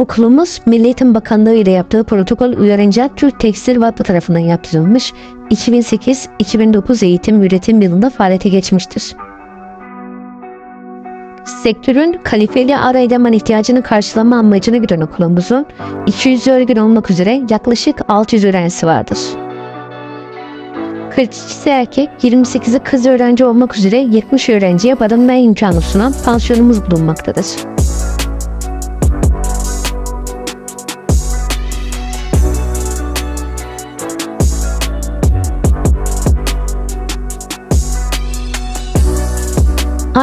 Okulumuz Milli Eğitim Bakanlığı ile yaptığı protokol uyarınca Türk Tekstil Vakfı tarafından yaptırılmış 2008-2009 eğitim üretim yılında faaliyete geçmiştir. Sektörün kalifeli ara eleman ihtiyacını karşılama amacına giren okulumuzun 200 öğrenci olmak üzere yaklaşık 600 öğrencisi vardır. 42'si erkek, 28'i kız öğrenci olmak üzere 70 öğrenciye barınma imkanı sunan pansiyonumuz bulunmaktadır.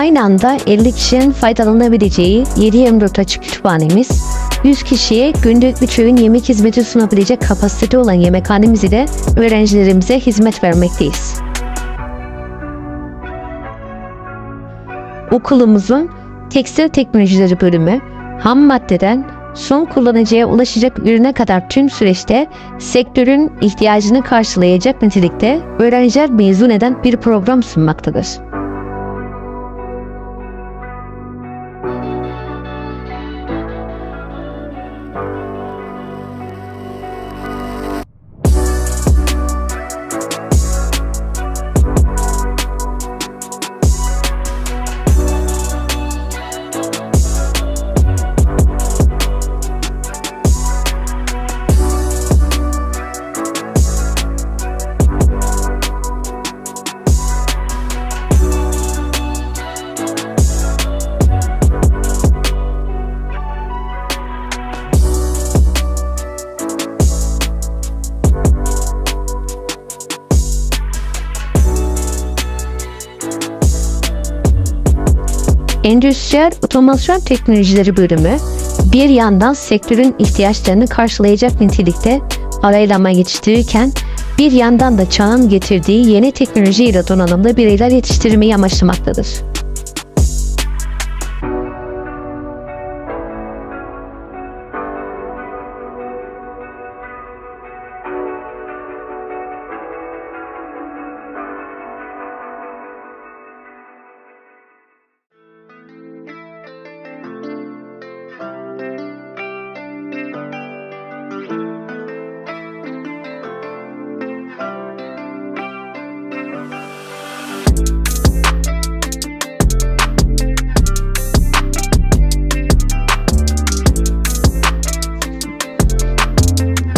Aynı anda 50 kişinin faydalanabileceği 7-24 açık kütüphanemiz, 100 kişiye günlük bir öğün yemek hizmeti sunabilecek kapasitede olan yemekhanemiz ile öğrencilerimize hizmet vermekteyiz. Okulumuzun Tekstil Teknolojileri bölümü ham maddeden son kullanıcıya ulaşacak ürüne kadar tüm süreçte sektörün ihtiyacını karşılayacak nitelikte öğrenciler mezun eden bir program sunmaktadır. Endüstriyel Otomasyon Teknolojileri bölümü bir yandan sektörün ihtiyaçlarını karşılayacak nitelikte araylama yetiştirirken bir yandan da çağın getirdiği yeni teknolojiyle donanımlı bireyler yetiştirmeyi amaçlamaktadır.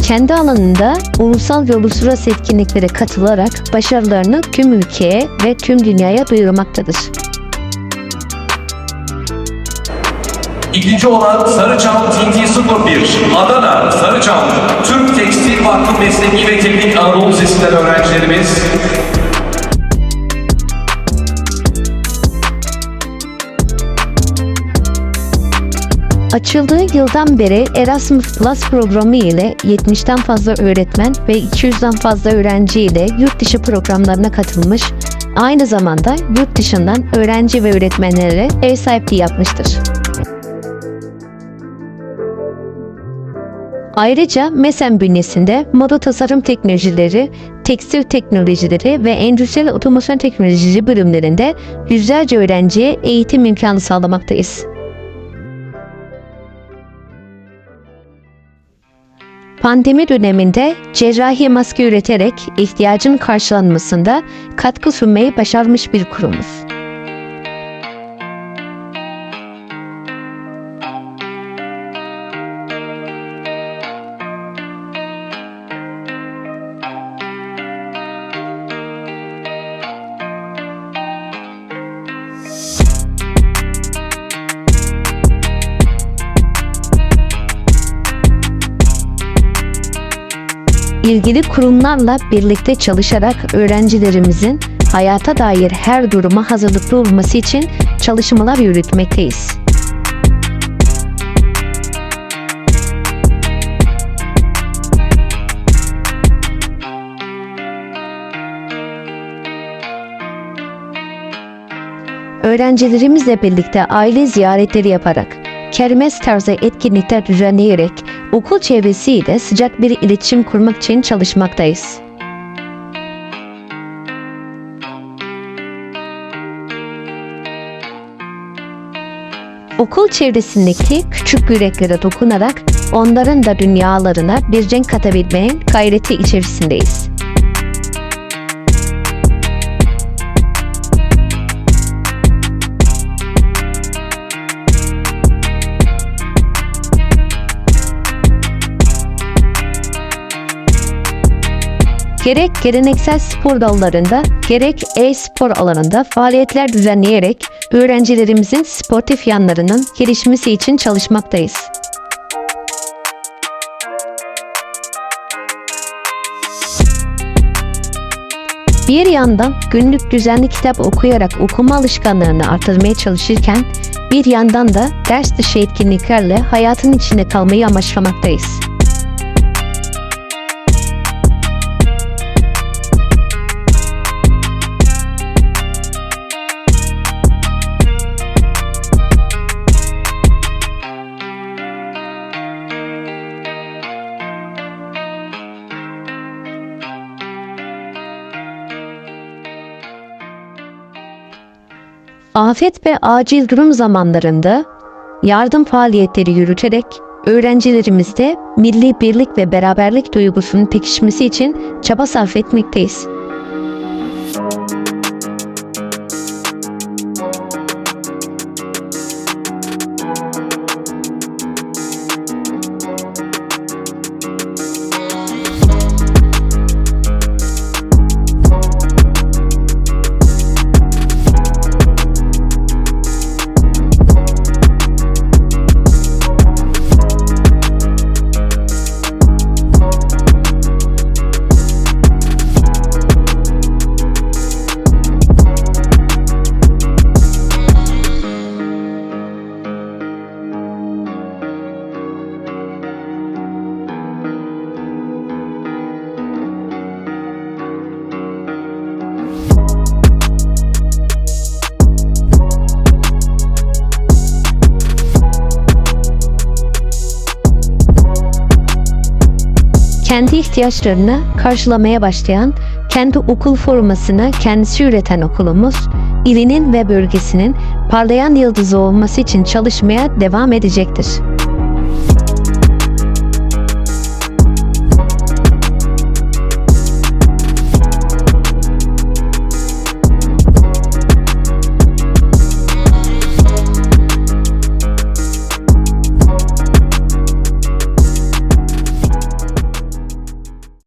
Kendi alanında ulusal ve uluslararası etkinliklere katılarak başarılarını tüm ülkeye ve tüm dünyaya duyurmaktadır. İkinci olan Sarıçam TT01 Adana Sarıçam Türk Tekstil Vakfı Mesleki ve Teknik Anadolu Lisesi'nden öğrencilerimiz Açıldığı yıldan beri Erasmus Plus programı ile 70'ten fazla öğretmen ve 200'den fazla öğrenci ile yurt dışı programlarına katılmış, aynı zamanda yurt dışından öğrenci ve öğretmenlere ev sahipliği yapmıştır. Ayrıca MESEN bünyesinde moda tasarım teknolojileri, tekstil teknolojileri ve endüstriyel otomasyon teknolojisi bölümlerinde yüzlerce öğrenciye eğitim imkanı sağlamaktayız. Pandemi döneminde cerrahi maske üreterek ihtiyacın karşılanmasında katkı sunmayı başarmış bir kurumuz. İlgili kurumlarla birlikte çalışarak öğrencilerimizin hayata dair her duruma hazırlıklı olması için çalışmalar yürütmekteyiz. Öğrencilerimizle birlikte aile ziyaretleri yaparak, kermes tarzı etkinlikler düzenleyerek okul çevresiyle sıcak bir iletişim kurmak için çalışmaktayız. Okul çevresindeki küçük yüreklere dokunarak onların da dünyalarına bir renk katabilmeye gayreti içerisindeyiz. Gerek geleneksel spor dallarında gerek e-spor alanında faaliyetler düzenleyerek öğrencilerimizin sportif yanlarının gelişmesi için çalışmaktayız. Bir yandan günlük düzenli kitap okuyarak okuma alışkanlığını artırmaya çalışırken bir yandan da ders dışı etkinliklerle hayatın içinde kalmayı amaçlamaktayız. Afet ve acil durum zamanlarında yardım faaliyetleri yürüterek öğrencilerimizde milli birlik ve beraberlik duygusunun pekişmesi için çaba sarf etmekteyiz. Kendi ihtiyaçlarını karşılamaya başlayan, kendi okul formasını kendisi üreten okulumuz, ilinin ve bölgesinin parlayan yıldızı olması için çalışmaya devam edecektir.